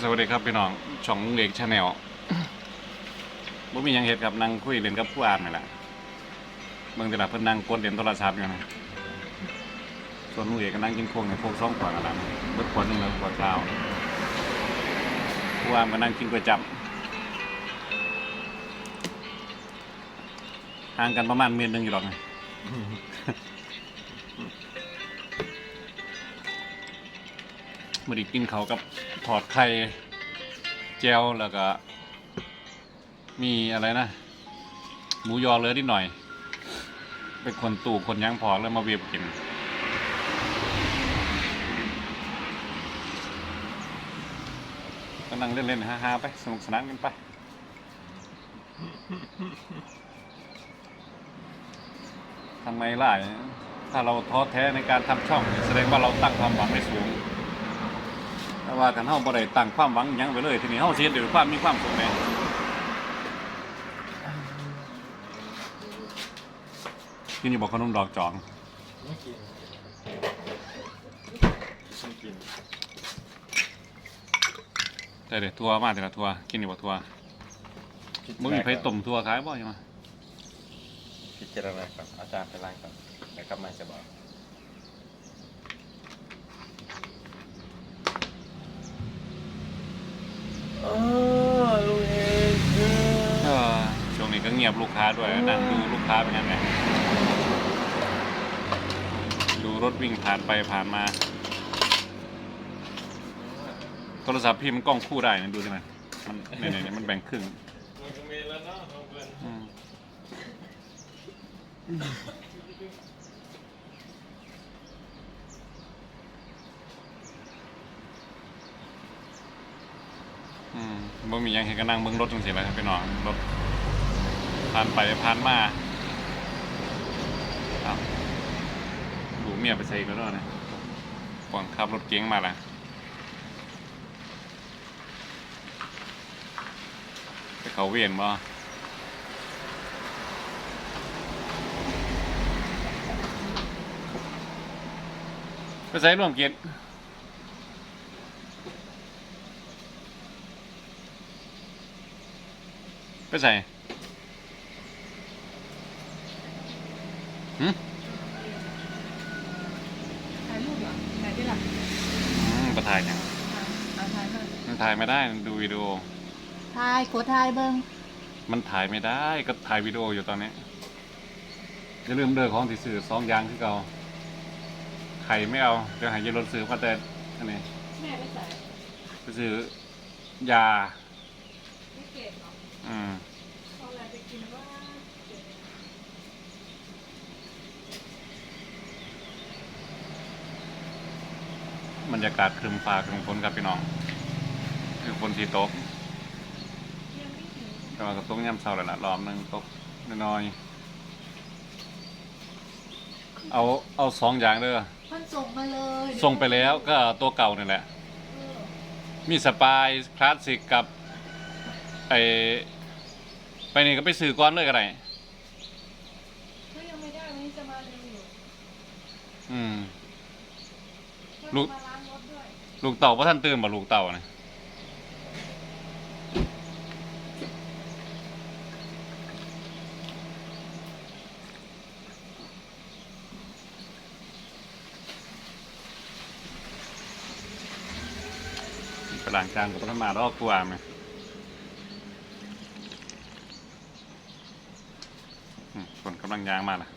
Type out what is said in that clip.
สวัสดีครับพี่น้องช่องลุงเอกชาแนลบ่มีหยังเฮ็ดครับนั่งคุยเล่นกับผู้อ่านนี่แหละเบิ่งแต่ละเพิ่นนั่งกดเล่นโทรศัพท์อยู่นะส่วนลุงเอกก็นั่งกินโค้งในโค้งสองขวดนั่นละเบิดขวดหนึงแล้วขวดเปล่าผู้อ่านก็นั่งกินก๋วยจั๊บห่างกันประมาณเมตรหนึ่งอยู่หรอกนะ มื่อดีกินเขากับถอดไข่เจลแล้วก็ มีอะไรนะ หมูยอเลือนิดหน่อย เป็นคนตู่คนยั้งพอแล้วมาเวียบกินก็นั่งเล่นๆฮาๆไป สนุกสนานกันไปทำไมล่ะถ้าเราท้อแท้ในการทำช่อง แสดงว่าเราตั้งความหวังไว้สูง แต่ว่ากันเฮาบ่ได้ตั้งความหวังหยังไปเลย ทีนี้เฮาสิเฮ็ดด้วยความมีความสุขแหน่กินอยู่บ่ขนมดอกจอกไม่กินไม่กินแต่เด้ทัวมาแต่ละทัวกินอยู่บ่ทัวมึงมีไผต้มทัวขายบ่ยังมพิจารณาก่อนอาจารย์ไปล้างก่อนแล้วกลับมาจะบอก เออลุงเอง เออช่วงนี้ ก็เงียบลูกค้าด้วยนั่งดูลูกค้าเป็นยังไงดูรถวิ่งผ่านไปผ่านมา โทรศัพท์พี่มันกล้องคู่ได้นะดูสิมันมันเนี่ยเนี่ยมันแบ่งครึ่งมันก็มีแล้วเนาะน้องเพื่อนอืมบ่มียังเห็นก็นั่งเบิ่งรถจังซี่แหละครับพี่น้องรถ ผ่านไปผ่านมาเอาดูเมียไปใส่อีกแล้วนะเนี่ยก่อนขับรถเก๋งมาละไปเขาเวียนบ่ไปใส่ร่วมเกียรติไปใส่ หืมถ่ายรูปเหรอถ่ายได้หรออืมไปถ่ายยังอ่าถ่ายมามันถ่ายไม่ได้ดูวิดีโอถ่ายกดถ่ายเบิ้งมันถ่ายไม่ได้ก็ถ่ายวิดีโออยู่ตอนนี้อย่าลืมเด้อของที่ซื้อสองอย่างที่เก่าไข่ไม่เอาเดี๋ยวหายยรถซื้อมาแต่อันนี้แม่ไม่ใส่ ไปซื้อยา ไม่เก็บหรอ อืม เอาอะไรไปกินว่า บรรยากาศครึมฟ้าครึมฝนครับพี่น้อง คือฝนที่ตกยังไม่ถึงแต่ว่าก็ตกย่ำเศร้าแล้วล่ะรอบหนึงตกน้อยๆเอาเอาสองอย่างเด้อมันส่งมาเลยส่งไปแล้วก็ตัวเก่านี่แหละเออมีสปายคลาสสิกกับไอไปนี่ก็ไปซื้อก้อนเลยก็ได้ก็ยังไม่ได้วันนี้จะมาเร็วอยู่อืมลูลูกกมา ลูกเต่าว่าท่านตื่นบ่ลูกเต่าเนี่ยไปล้างจานกับพระมาดอกตัวไหมอืมคนกำลังยางมาล่ะ